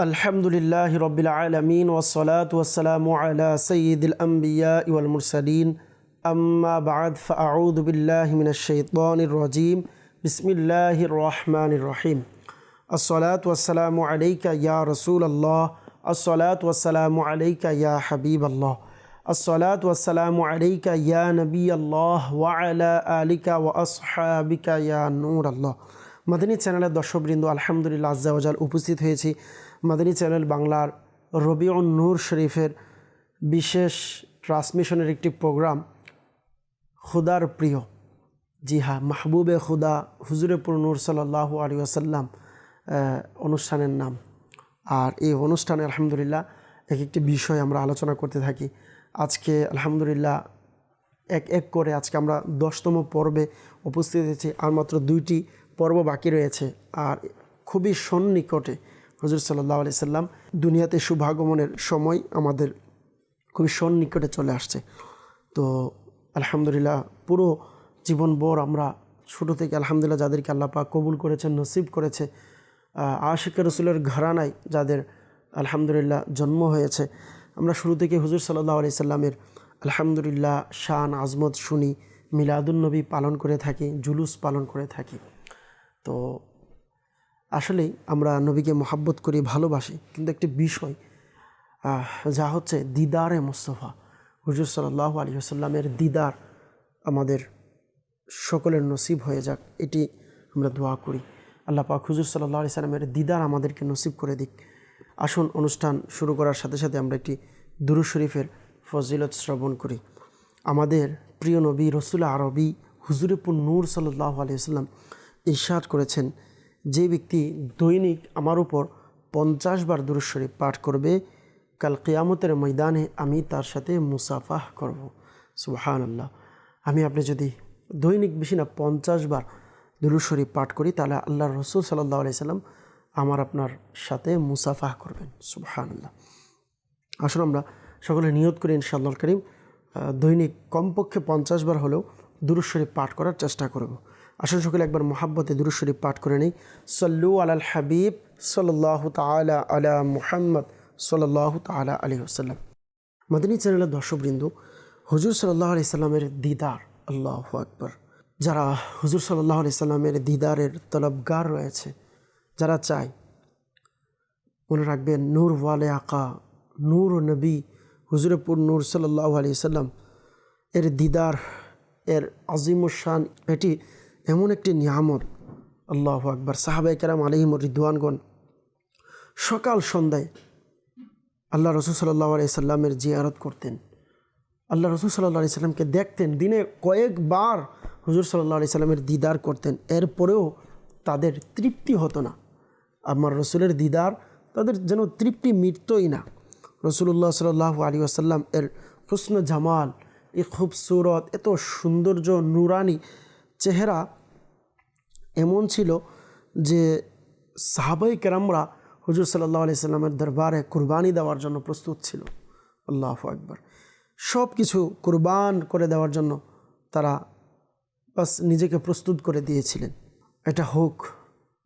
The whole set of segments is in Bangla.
الحمد لله رب العالمين والصلاة والسلام على سيد الأنبياء والمرسلين أما بعد فأعوذ بالله من الشيطان الرجيم بسم الله الرحمن الرحيم الصلاة والسلام عليك يا رسول الله الصلاة والسلام عليك يا حبيب الله الصلاة والسلام عليك يا نبي الله وعلى آلك وأصحابك يا نور الله মাদানী চ্যানেলের দর্শকবৃন্দ আলহামদুলিল্লাহ আজ্জাওয়াজাল উপস্থিত হয়েছি মাদানী চ্যানেল বাংলার রবিউন নূর শরীফের বিশেষ ট্রান্সমিশনের একটি প্রোগ্রাম, খুদার প্রিয়। জি হ্যাঁ মাহবুবে খুদা হুজুরেপুর নূর সাল্লাহ আলী আসাল্লাম অনুষ্ঠানের নাম। আর এই অনুষ্ঠানে আলহামদুলিল্লাহ এক একটি বিষয় আমরা আলোচনা করতে থাকি। আজকে আলহামদুলিল্লাহ এক এক করে আজকে আমরা দশতম পর্বে উপস্থিত হয়েছি, আর মাত্র দুইটি পর্ব বাকি রয়েছে। আর খুবই সন্নিকটে হজরত সাল্লাহ আলি সাল্লাম দুনিয়াতে শুভাগমনের সময় আমাদের খুবই সন্নিকটে চলে আসছে। তো আলহামদুলিল্লাহ পুরো জীবনভর আমরা ছোটো থেকে আলহামদুলিল্লাহ যাদেরকে আল্লাপা কবুল করেছেন, নসিব করেছে আশিক রসুলের ঘরানায় যাদের আলহামদুলিল্লাহ জন্ম হয়েছে। আমরা শুরু থেকে হুজুর সাল্লাহ আলি সাল্লামের আলহামদুলিল্লাহ শান, আজমত শুনি মিলাদুলনবী পালন করে থাকি, জুলুস পালন করে থাকি। তো আসলেই আমরা নবীকে মহাব্বত করি, ভালোবাসি। কিন্তু একটি বিষয় যা হচ্ছে দিদারে মোস্তফা। হুজুর সাল্লাহ আলী আসাল্লামের দিদার আমাদের সকলের নসিব হয়ে যাক, এটি আমরা দোয়া করি। আল্লাহ পাক হুজুর সাল্লাহ আলি সাল্লামের দিদার আমাদেরকে নসিব করে দিক। আসুন, অনুষ্ঠান শুরু করার সাথে সাথে আমরা একটি দুরু শরীফের ফজিলত শ্রবণ করি। আমাদের প্রিয় নবী রসুল আরবি হুজুরপুর নূর সাল্লাহ আলিয়াল্লাম ইশাদ করেছেন যে ব্যক্তি দৈনিক আমার উপর পঞ্চাশ বার দুরুশরীফ পাঠ করবে, কাল কিয়ামতের ময়দানে আমি তার সাথে মুসাফাহ করব। সুবাহান আল্লাহ আমি আপনি যদি দৈনিক বেশি না পঞ্চাশ বার দুরুশরীফ পাঠ করি, তাহলে আল্লাহ রসুল সাল্লাহ আলি সাল্লাম আমার আপনার সাথে মুসাফাহ করবেন। সুবাহান আল্লাহ আসলে আমরা সকলে নিয়ত করি ইনশাআল্লাহ করিম দৈনিক কমপক্ষে পঞ্চাশ বার হলেও দুরুশরীফ পাঠ করার চেষ্টা করব। আসলে সকলে একবার মোহাব্বতে দুরুশরীফ পাঠ করে নেই। সল্লু আলাল হাবিব সাল্লাহ তালা আলা মুহাম্মদ সাল্লাহ তালা আলী আসাল্লাম মাদিনী চ্যানেলের দর্শকবৃন্দ, হুজুর সাল্লাহ আলি সাল্লামের দিদার, আল্লাহ আকবর। যারা হুজুর সাল্লাহ আলি সাল্লামের দিদারের তলবগার রয়েছে, যারা চায়, মনে রাখবেন নূর ওয়ালে আকা, নূর নবী, হুজুরপুর নূর সাল্লাহ আলি সাল্লাম এর দিদার, এর আজিমুসান এটি এমন একটি নিয়ামত আল্লাহ আকবর সাহাবাই কেরাম আলিহিম রিদওয়ানগণ সকাল সন্ধ্যায় আল্লাহ রসুল সাল্লাহ আলি সাল্লামের জিয়ারত করতেন। আল্লাহ রসুল সাল্লাহ আলি সাল্লামকে দেখতেন, দিনে কয়েকবার হুজুর সাল্লাহ সাল্লামের দিদার করতেন, এরপরেও তাদের তৃপ্তি হতো না। আমার রসুলের দিদার তাদের যেন তৃপ্তি মিটতই না। রসুল্লাহ সাল্লাহ আলী আসাল্লাম এর হুসন জামাল এ খুবসুরত, এত সৌন্দর্য, নুরানি চেহারা এমন ছিল যে সাহাবাই কেরামরা হুজুর সাল্লাহ আলি সাল্লামের দরবারে কুরবানি দেওয়ার জন্য প্রস্তুত ছিল। আল্লাহ আকবর। সব কিছু কুরবান করে দেওয়ার জন্য তারা বাস নিজেকে প্রস্তুত করে দিয়েছিলেন। এটা হোক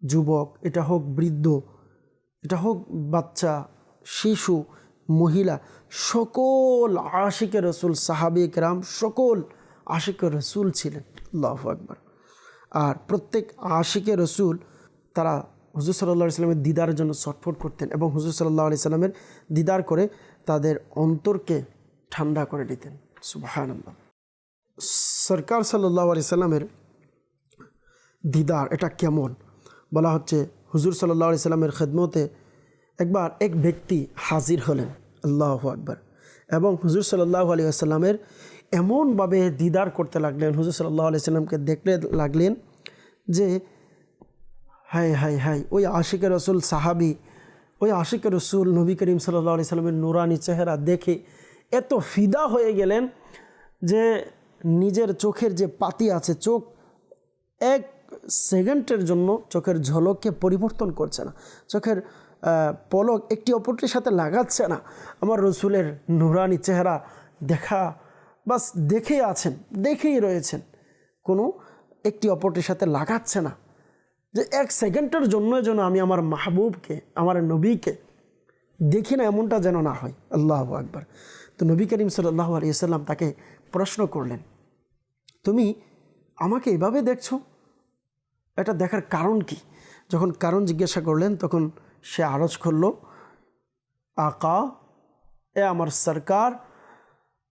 যুবক, এটা হোক বৃদ্ধ, এটা হোক বাচ্চা, শিশু, মহিলা, সকল আশিকে রসুল, সাহাবি কেরাম সকল আশিকে রসুল ছিলেন। আল্লাহ আকবর। আর প্রত্যেক আশিকে রসুল তারা হুজুর সাল্লাহ সাল্লামের দিদারের জন্য ছটফট করতেন এবং হুজুর সাল্লাহ আলি সাল্লামের দিদার করে তাদের অন্তরকে ঠান্ডা করে দিতেন। সুবাহান আল্লাহ সরকার সাল্লাহ আলি সাল্লামের দিদার এটা কেমন? বলা হচ্ছে হুজুর সাল্লাহ আলি সাল্লামের খেদমতে একবার এক ব্যক্তি হাজির হলেন, আল্লাহ আকবর। এবং হুজুর সাল্লাহ আলী আসাল্লামের এমনভাবে দিদার করতে লাগলেন, হুজুর সাল্লাহ আলি সাল্লামকে দেখতে লাগলেন যে হাই হাই হাই ওই আশিক রসুল সাহাবি, ওই আশিক রসুল নবী করিম সাল্লাহ আলি সাল্লামের নুরানি চেহারা দেখে এত ফিদা হয়ে গেলেন যে, নিজের চোখের যে পাতি আছে, চোখ এক সেকেন্ডের জন্য চোখের ঝলককে পরিবর্তন করছে না। চোখের পলক একটি অপরটির সাথে লাগাচ্ছে না। আমার রসুলের নুরানি চেহারা দেখা বাস দেখেই আছেন, দেখেই রয়েছেন। কোনো একটি অপরটির সাথে লাগাচ্ছে না। যে এক সেকেন্ডের জন্য যেন আমি আমার মাহবুবকে, আমার নবীকে দেখি না, এমনটা যেন না হয়। আল্লাহ আকবার। তো নবী করিম সাল্লাহ আলিয়াল্লাম তাকে প্রশ্ন করলেন, তুমি আমাকে এভাবে দেখছ? এটা দেখার কারণ কি? যখন কারণ জিজ্ঞাসা করলেন, তখন সে আরজ করল, আকা, এ আমার সরকার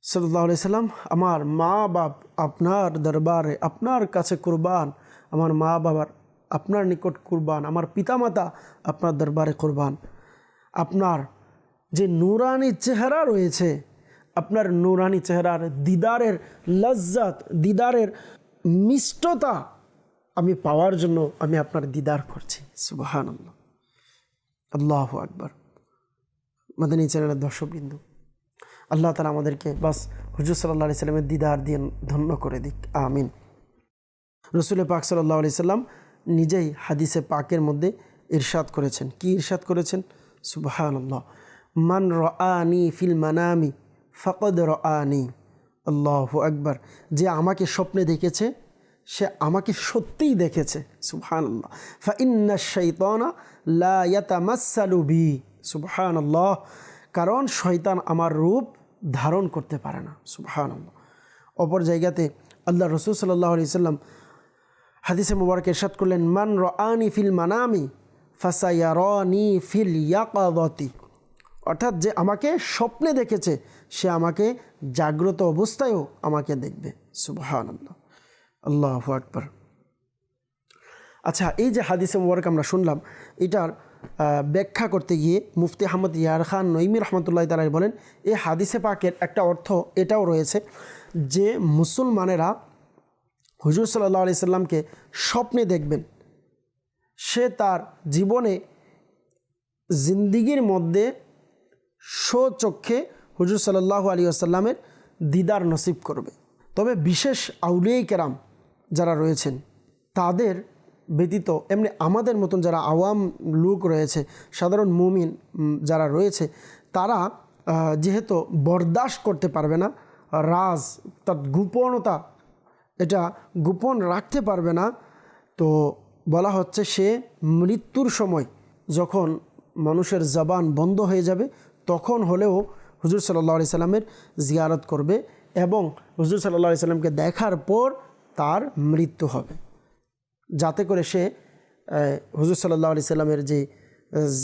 সাল্লাহ সাল্লাম, আমার মা বাপ আপনার দরবারে, আপনার কাছে কুরবান, আমার মা বাবার আপনার নিকট কুরবান, আমার পিতামাতা আপনার দরবারে কুরবান। আপনার যে নুরানি চেহারা রয়েছে, আপনার নুরানি চেহারার দিদারের লজ্জাত, দিদারের মিষ্টতা আমি পাওয়ার জন্য আমি আপনার দিদার করছি। সুবাহান আল্লাহ আকবর। মাদানী চ্যানেলের দর্শকবৃন্দু আল্লাহ তালা আমাদেরকে বাস হুজুর সাল্লাহ আলি সাল্লামের দিদার দিয়ে ধন্য করে দিক। আমিন। রসুল পাক সাল্লাহ আলি সাল্লাম নিজেই হাদিসে পাকের মধ্যে ইরশাদ করেছেন। কি ইরশাদ করেছেন? সুবাহান আল্লাহ মান রি ফিল মানামি ফকদ রি আল্লাহ আকবর। যে আমাকে স্বপ্নে দেখেছে, সে আমাকে সত্যিই দেখেছে। সুবহান আল্লাহ ফাইন্না শৈতানা লা ইয়াতামাসালু বি। সুবহান আল্লাহ কারণ শয়তান আমার রূপ ধারণ করতে পারে না আল্লাহ অপর জায়গাতে আল্লাহ রসুল সাল্লাহ আলি সাল্লাম হাদিসে মুবারক এরশাদ করলেন, মান রানি ফিল মানামি ফাসায়ারনি ফিল ইয়াকাদতি। অর্থাৎ যে আমাকে স্বপ্নে দেখেছে, সে আমাকে জাগ্রত অবস্থায়ও আমাকে দেখবে সুবহান আল্লাহ আকবর। আচ্ছা এই যে হাদিসে মুবারক আমরা শুনলাম, এটার ব্যাখ্যা করতে গিয়ে মুফতি আহমদ ইয়ার খান নইমি রহমতুল্লাহ তালাই বলেন এই হাদিসে পাকের একটা অর্থ এটাও রয়েছে যে মুসলমানেরা হুজুর সাল্লাহ আলি সাল্লামকে স্বপ্নে দেখবেন। সে তার জীবনে জিন্দিগির মধ্যে স্বচক্ষে হুজুর সাল্লাহ আলী আসাল্লামের দিদার নসিব করবে। তবে বিশেষ আউলিয়াই কেরাম যারা রয়েছেন, তাদের ব্যতীত এমনি আমাদের মতন যারা আওয়াম লোক রয়েছে, সাধারণ মুমিন যারা রয়েছে, তারা যেহেতু বরদাস্ত করতে পারবে না, রাজ, তার গোপনতা, এটা গোপন রাখতে পারবে না, তো বলা হচ্ছে সে মৃত্যুর সময় যখন মানুষের জবান বন্ধ হয়ে যাবে, তখন হলেও হুজুর সাল্লাহ আলি সাল্লামের জিয়ারত করবে এবং হুজুর সাল্লাহ আলি সাল্লামকে দেখার পর তার মৃত্যু হবে। যাতে করে সে হুজুর সাল্লাহ আলি সাল্লামের যে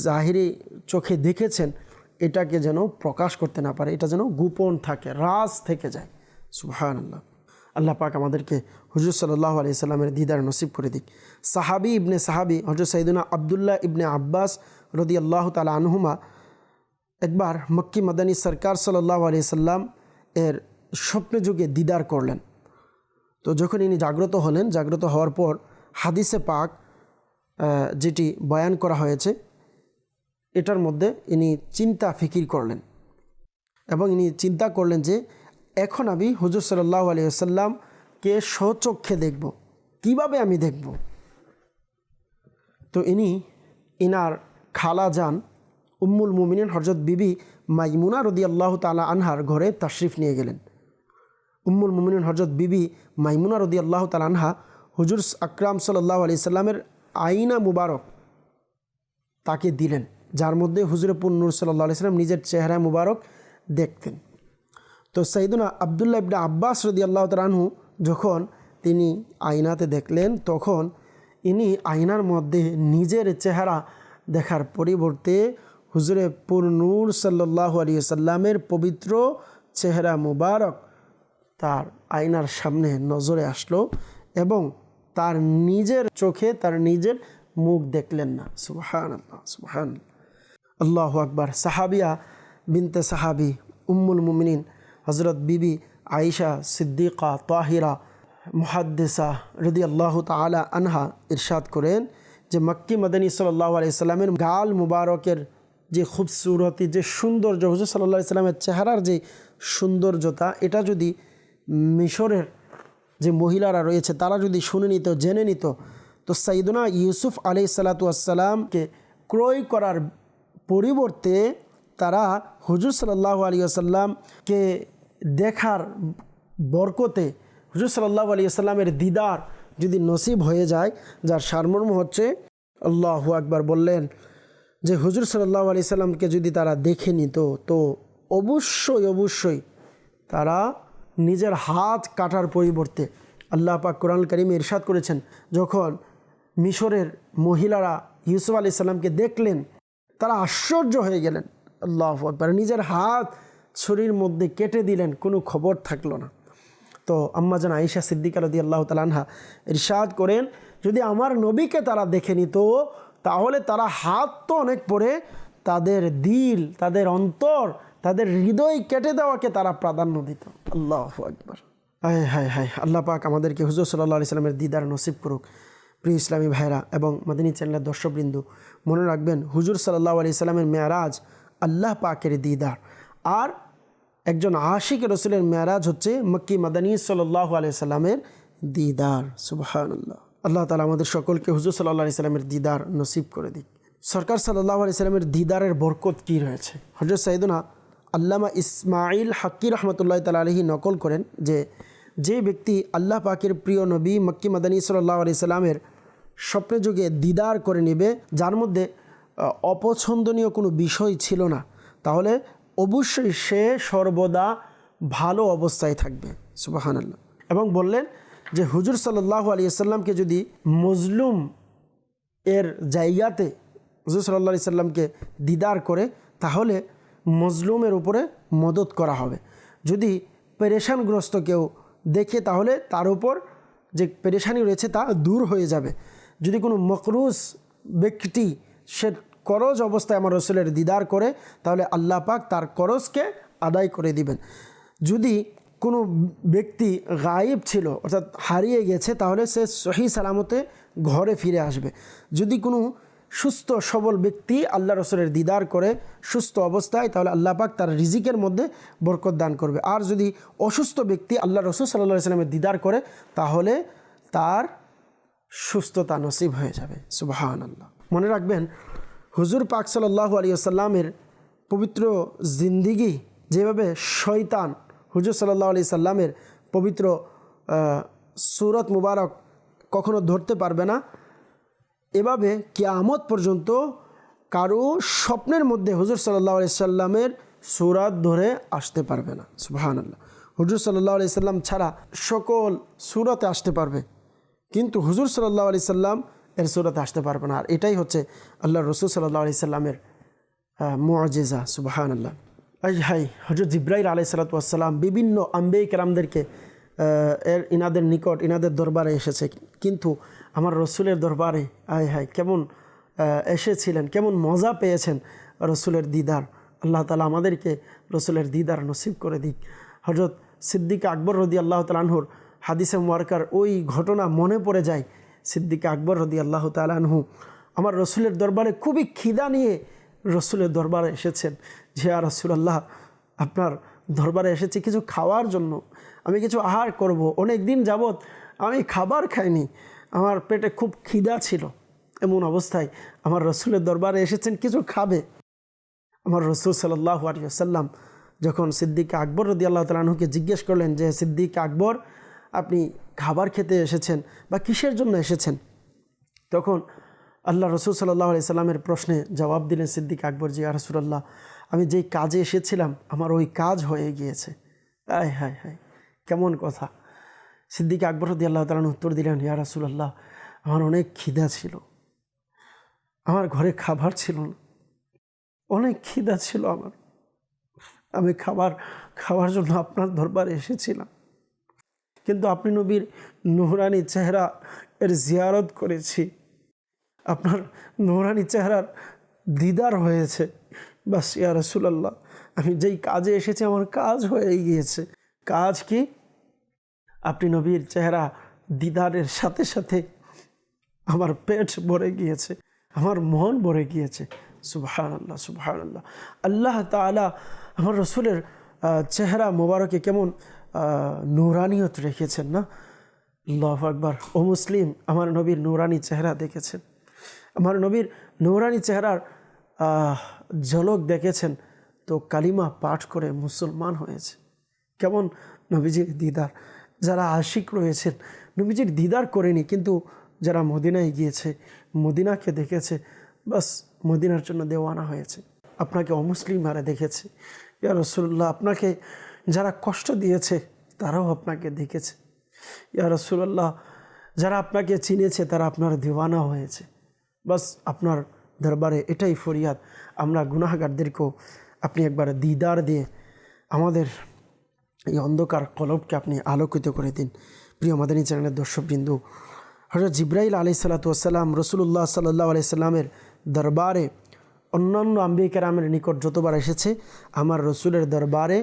জাহিরি চোখে দেখেছেন, এটাকে যেন প্রকাশ করতে না পারে, এটা যেন গোপন থাকে, রাজ থেকে যায়। সুবহান আল্লাহ আল্লাহ পাক আমাদেরকে হুজুর সাল্লাহ আলি সাল্লামের দিদার নসিব করে দিক। সাহাবি ইবনে সাহাবি হজরত সঈদুনা আবদুল্লাহ ইবনে আব্বাস রদি আল্লাহ তালা আনহুমা, একবার মক্কি মাদানী সরকার সাল্লাহ আলি সাল্লাম এর স্বপ্নে যুগে দিদার করলেন। তো যখন ইনি জাগ্রত হলেন, জাগ্রত হওয়ার পর হাদিসে পাক যেটি বয়ান করা হয়েছে, এটার মধ্যে ইনি চিন্তা ফিকির করলেন এবং ইনি চিন্তা করলেন যে, এখন আমি হুজুর সাল্লাহ আলী আসাল্লামকে স্বচক্ষে দেখব? কীভাবে আমি দেখব? তো ইনি ইনার খালা যান, উম্মুল মুমিনিন হরজত বিবি মাইমুনা রদি আল্লাহ তালা আনহার ঘরে তাশরিফ নিয়ে গেলেন। উম্মুল মুমিনিন হরজত বিবি মাইমুনা রদি আল্লাহ তালা আনহা হুজুর আকরাম সাল্লাহ আলি সাল্লামের আইনা মুবারক তাকে দিলেন, যার মধ্যে হুজুরে পুন্নুর সাল্লাহ আলি সাল্লাম নিজের চেহারা মুবারক দেখতেন। তো সঈদুনা আবদুল্লাহ ইবনে আব্বাস রদি আল্লাহ তালাহু যখন তিনি আয়নাতে দেখলেন, তখন ইনি আয়নার মধ্যে নিজের চেহারা দেখার পরিবর্তে হুজুরে পুরনুর সাল্লাহ আলী সাল্লামের পবিত্র চেহারা মুবারক তার আয়নার সামনে নজরে আসলো এবং তার নিজের চোখে তার নিজের মুখ দেখলেন না। সুবহান আল্লাহ সুবহান আল্লাহ আকবার। সাহাবিয়া বিনতে সাহাবি উম্মুল মুমিনিন হজরত বিবি আয়েশা সিদ্দিকা তাহিরা মুহাদ্দিসা রদি আল্লাহ তালা আনহা ইরশাদ করেন যে মক্কি মদনী সাল্লাহ গাল মুবারকের যে খুবসুরতি, যে সৌন্দর্য, হুজুর সাল্লাহ ইসলামের চেহারার যে সৌন্দর্যতা, এটা যদি মিশরের যে মহিলারা রয়েছে, তারা যদি শুনে নিত, জেনে নিত, তো সাইদুনা ইউসুফ আলি সালাতামকে ক্রয় করার পরিবর্তে তারা হুজুর সাল্লাহ আলী আসাল্লামকে দেখার বরকতে হুজুর সাল্লাহ আলী আসাল্লামের দিদার যদি নসিব হয়ে যায়, যার সারমর্ম হচ্ছে আল্লাহু আকবার বললেন যে হুজুর সাল্লাহ আলি সাল্লামকে যদি তারা দেখে নিত, তো অবশ্যই অবশ্যই তারা নিজের হাত কাটার পরিবর্তে আল্লাহ পাক কোরআন করিম ইরশাদ করেছেন, যখন মিশরের মহিলারা ইউসুফ আলি সাল্লামকে দেখলেন, তারা আশ্চর্য হয়ে গেলেন। আল্লাহ আকবার, নিজের হাত ছুরির মধ্যে কেটে দিলেন, কোনো খবর থাকল না। তো আম্মা যেন আইসা সিদ্দিকা রদি আল্লাহ তালানহা ইরশাদ করেন, যদি আমার নবীকে তারা দেখে নিত, তাহলে তারা হাত তো অনেক পরে তাদের দিল, তাদের অন্তর তাদের হৃদয় কেটে দেওয়াকে তারা প্রাধান্য দিত। আল্লাহ আকবার। হায় হায় হায়, আল্লাহ পাক আমাদেরকে হুজুর সাল্লাহ আলি সাল্লামের দিদার নসিব করুক। প্রিয় ইসলামী ভাইরা এবং মাদিনী চ্যানেলের দর্শকবৃন্দু, মনে রাখবেন হুজুর সাল্লাহ আলি সাল্লামের মেয়ারাজ আল্লাহ পাকের দিদার। আর একজন আশিক রসুলের মেয়ারাজ হচ্ছে মক্কি মাদানী সাল্লাহ আলি সাল্লামের দিদার। সুবাহান আল্লাহ আল্লাহ তালা আমাদের সকলকে হুজুর সাল্লাহ আলি সাল্লামের দিদার নসিব করে দিক। সরকার সাল্লাহ আলি সাল্লামের দিদারের বরকত কী রয়েছে? হজরত সাইদুনা আল্লামা ইসমাইল হাক্কি রহমতুল্লাহ তালা আলহি নকল করেন যে যে ব্যক্তি আল্লাহ পাকের প্রিয় নবী মক্কি মাদানী সাল্লাহ আলি সাল্লামের স্বপ্নে যুগে দিদার করে নেবে, যার মধ্যে অপছন্দনীয় কোনো বিষয় ছিল না, তাহলে অবশ্যই সে সর্বদা ভালো অবস্থায় থাকবে। সুবাহান আল্লাহ এবং বললেন যে হুজুর সাল্লাহ আলী সাল্লামকে যদি মজলুম এর জায়গাতে হুজুর সাল্লাহ সাল্লামকে দিদার করে, তাহলে মজলুমের উপরে মদত করা হবে। যদি পেরেশানগ্রস্ত কেউ দেখে, তাহলে তার উপর যে পেরেশানি রয়েছে, তা দূর হয়ে যাবে। যদি কোনো মকরুজ ব্যক্তি সে করজ অবস্থায় আমার রসুলের দিদার করে, তাহলে আল্লাহ পাক তার করজকে আদায় করে দিবেন। যদি কোনো ব্যক্তি গায়েব ছিল, অর্থাৎ হারিয়ে গেছে, তাহলে সে সহি সালামতে ঘরে ফিরে আসবে। যদি কোনো সুস্থ, সবল ব্যক্তি আল্লাহ রসুলের দিদার করে সুস্থ অবস্থায়, তাহলে আল্লাহ পাক তার রিজিকের মধ্যে বরকত দান করবে। আর যদি অসুস্থ ব্যক্তি আল্লাহ রসুল সাল্লাহ সাল্লামের দিদার করে, তাহলে তার সুস্থতা নসিব হয়ে যাবে। সুবাহান আল্লাহ মনে রাখবেন, হুজুর পাক সাল্লাহ আলী আসাল্লামের পবিত্র জিন্দিগি যেভাবে শয়তান হুজুর সাল্লাহ আলি সাল্লামের পবিত্র সুরত মুবারক কখনো ধরতে পারবে না এভাবে কিয়ামত পর্যন্ত কারও স্বপ্নের মধ্যে হুজুর সাল্লাহ আলি সাল্লামের সুরাত ধরে আসতে পারবে না। সুবাহান আল্লাহ হুজুর সাল্লাহ আলি সাল্লাম ছাড়া সকল সুরাতে আসতে পারবে। কিন্তু হুজুর সাল্লাহ আলি সাল্লাম এর সুরাতে আসতে পারবে না। আর এটাই হচ্ছে আল্লাহ রসুল সাল্লাহ আলি সাল্লামের মুআজিজা সুবাহান আল্লাহ আই হাই হজরত জিব্রাইল আলাই সালাতাম বিভিন্ন আম্বে কেরামদেরকে এর ইনাদের নিকট, ইনাদের দরবারে এসেছে। কিন্তু আমার রসুলের দরবারে, আয় হায়, কেমন এসেছিলেন, কেমন মজা পেয়েছেন রসুলের দিদার। আল্লাহ তালা আমাদেরকে রসুলের দিদার নসিব করে দিক। হজরত সিদ্দিক আকবর রদি আল্লাহ তালানহুর হাদিসে মুয়ারকার ওই ঘটনা মনে পড়ে যায়। সিদ্দিক আকবর রদি আল্লাহ তালানহু আমার রসুলের দরবারে খুবই খিদা নিয়ে রসুলের দরবারে এসেছেন। যে আর রসুলাল্লাহ, আপনার দরবারে এসেছি কিছু খাওয়ার জন্য। আমি কিছু আহার করব, অনেক দিন যাবৎ আমি খাবার খাইনি। আমার পেটে খুব খিদা ছিল। এমন অবস্থায় আমার রসুলের দরবারে এসেছেন কিছু খাবে? আমার রসুল সাল্লাহ আলিয়াল্লাম যখন সিদ্দিক আকবর রদি আল্লাহ তালাহুকে জিজ্ঞেস করলেন যে, সিদ্দিক আকবর, আপনি খাবার খেতে এসেছেন বা কিসের জন্য এসেছেন? তখন আল্লাহ রসুল সাল্লাহ আলি সাল্লামের প্রশ্নে জবাব দিলেন সিদ্দিক আকবর জি রসুল্লাহ আমি যেই কাজে এসেছিলাম, আমার ওই কাজ হয়ে গিয়েছে। আয় হায় হায়, কেমন কথা। সিদ্দিক আকবর রদি আল্লাহ তালান উত্তর দিলেন, ইয়া রাসুলাল্লাহ, আমার অনেক খিদা ছিল। আমার ঘরে খাবার ছিল না। অনেক খিদা ছিল আমার। আমি খাবার, খাওয়ার জন্য আপনার দরবারে এসেছিলাম। কিন্তু আপনি নবীর নোহরানি চেহারা এর জিয়ারত করেছি। আপনার নোহরানি চেহারার দিদার হয়েছে। বাস, ইয়া রসুলাল্লাহ, আমি যেই কাজে এসেছি, আমার কাজ হয়ে গিয়েছে। কাজ কি? আপনি নবীর চেহারা দিদারের সাথে সাথে আমার পেট ভরে গিয়েছে, আমার মন ভরে গিয়েছে। সুবহান আল্লাহ সুবহান আল্লাহ আল্লাহ তালা আমার রসুলের চেহারা মোবারকে কেমন নুরানিয়ত রেখেছেন না? আল্লাহ আকবার। ও মুসলিম, আমার নবীর নুরানি চেহারা দেখেছেন। আমার নবীর নুরানি চেহারার ঝলক দেখেছেন তো কালিমা পাঠ করে মুসলমান হয়েছে। কেমন নবীজির দিদার? যারা আশিক রয়েছেন, নবীজির দিদার করেনি, কিন্তু যারা মদিনায় গিয়েছে, মদিনাকে দেখেছে, বাস মদিনার জন্য দেওয়ানা হয়েছে। আপনাকে অমুসলিম হারে দেখেছে। ইয়া রসুল্লাহ আপনাকে যারা কষ্ট দিয়েছে, তারাও আপনাকে দেখেছে। ইয়া রসুল্লাহ যারা আপনাকে চিনেছে, তারা আপনার দিওয়ানা হয়েছে। বাস আপনার দরবারে এটাই ফরিয়াদ। আমরা গুনাহগারদেরকেও আপনি একবার দিদার দিয়ে আমাদের এই অন্ধকার কলবকে আপনি আলোকিত করে দিন। প্রিয় মাদানী চ্যানেলের দর্শকবৃন্দু হজরত জিব্রাইল আলি সাল্লাতাম রসুল্লাহ সাল্লাহ আলি সাল্লামের দরবারে, অন্যান্য আম্বি কেরামের নিকট যতবার এসেছে, আমার রসুলের দরবারে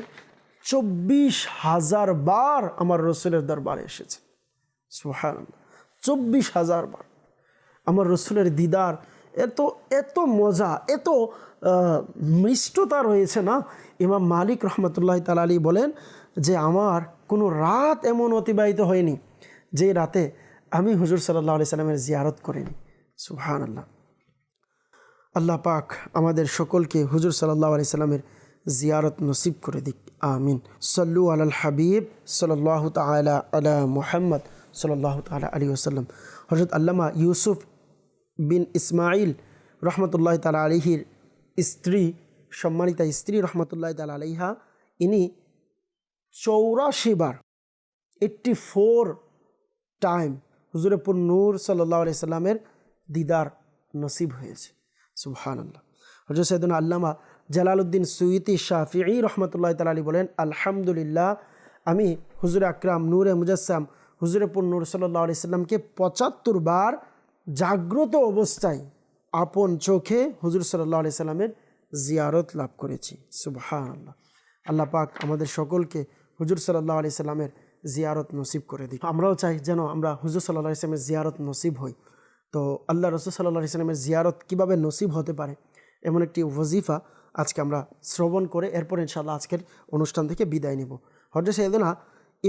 চব্বিশ হাজার বার আমার রসুলের দরবারে এসেছে। সুহান চব্বিশ হাজার বার। আমার রসুলের দিদার এত এত মজা, এত মিষ্টতা রয়েছে না? ইমাম মালিক রহমতুল্লাহ তালালি বলেন যে আমার কোনো রাত এমন অতিবাহিত হয়নি যে রাতে আমি হুজুর সাল্লাহ আলি সাল্লামের জিয়ারত করিনি। সুহান আল্লাহ আল্লাহ পাক আমাদের সকলকে হুজুর সাল্লাহ আলি সাল্লামের জিয়ারত নসিব করে দিক। আমিন। সল্লু আল হাবিব সাল্লাহ তালা আলা মুহাম্মদ সাল্লাহ তালা আলী ওসাল্লাম হজরত আল্লামা ইউসুফ বিন ইসমাইল রহমতুল্লাহ তালা আলিহির স্ত্রী, সম্মানিতা স্ত্রী রহমতুল্লাহ তালা আলিহা ইনি চৌরাশি বার এইট্টি ফোর টাইম হুজুরপুর নূর সাল্লাহ আলি সাল্লামের দিদার নসিব হয়েছে। সুবহান আল্লাহ হজরত সৈদুল আল্লামা জালালউদ্দিন সুইতি শাফিঈ রহমতুল্লাহ তালী বলেন, আলহামদুলিল্লাহ, আমি হুজুর আকরাম নূরে মুজাসাম হুজুরপুর নূর সাল্লাহ আলি সাল্লামকে পঁচাত্তর বার জাগ্রত অবস্থায় আপন চোখে হুজুর সাল্লাহ আলি সাল্লামের জিয়ারত লাভ করেছি। সুবহান আল্লাহ আল্লাহ পাক আমাদের সকলকে হুজুর সাল্লাহ আলি সাল্লামের জিয়ারত নসিব করে দিই। আমরাও চাই যেন আমরা হুজুর সাল্লাহ ইসলামের জিয়ারত নসিব হই। তো আল্লাহ রসুল সাল্লাহ ইসলামের জিয়ারত কীভাবে নসিব হতে পারে? এমন একটি ওয়াজিফা আজকে আমরা শ্রবণ করে এরপর ইনশাল্লাহ আজকের অনুষ্ঠান থেকে বিদায় নেব। হজরত সৈয়দনা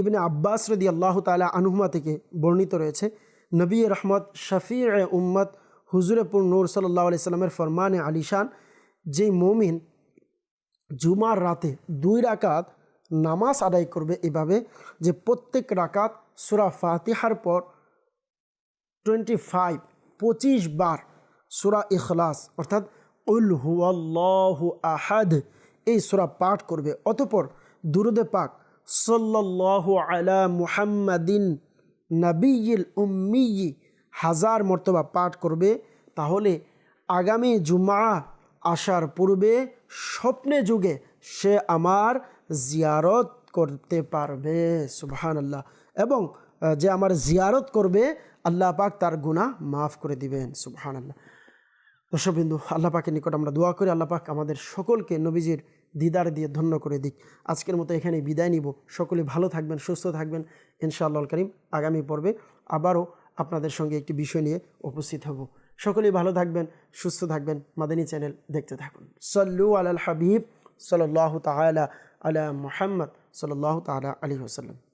ইবনে আব্বাস রদি আল্লাহ তালা আনুহুমা থেকে বর্ণিত রয়েছে, নবী রহমত শফি উম্মত হুজুরপুর নূর সাল্লাহ আলি সাল্লামের ফরমানে আলিশান, যেই মমিন জুমার রাতে দুই রাকাত নামাজ আদায় করবে এভাবে যে প্রত্যেক রাকাত সুরা ফাতিহার পর টোয়েন্টি ফাইভ পঁচিশ বার সুরা ইখলাস, অর্থাৎ উল হুয়াল্লাহু আহাদ এই সুরা পাঠ করবে। অতপর দুরুদে পাক, সাল্লাল্লাহু আলা মুহাম্মাদিন নবীল উম্মি হাজার মর্তবা পাঠ করবে। তাহলে আগামী জুমা আসার পূর্বে স্বপ্নে যুগে সে আমার জিয়ারত করতে পারবে সুবহান আল্লাহ এবং যে আমার জিয়ারত করবে, আল্লাহ পাক তার গুনাহ মাফ করে দিবেন সুবহান আল্লাহ দর্শকবিন্দু, আল্লাহ পাকের নিকট আমরা দোয়া করি, আল্লাহ পাক আমাদের সকলকে নবীজির দিদার দিয়ে ধন্য করে দিক। আজকের মতো এখানে বিদায় নিব। সকলে ভালো থাকবেন, সুস্থ থাকবেন। ইনশাআল্লাহ করিম, আগামী পর্বে আবারও আপনাদের সঙ্গে একটি বিষয় নিয়ে উপস্থিত হব। সকলেই ভালো থাকবেন, সুস্থ থাকবেন। মাদানী চ্যানেল দেখতে থাকুন। সল্লু আলাল হাবিব সাল্লাহ তালা আলা মুহাম্মদ সাল্লাহ তালা আলী হোসাল্লাম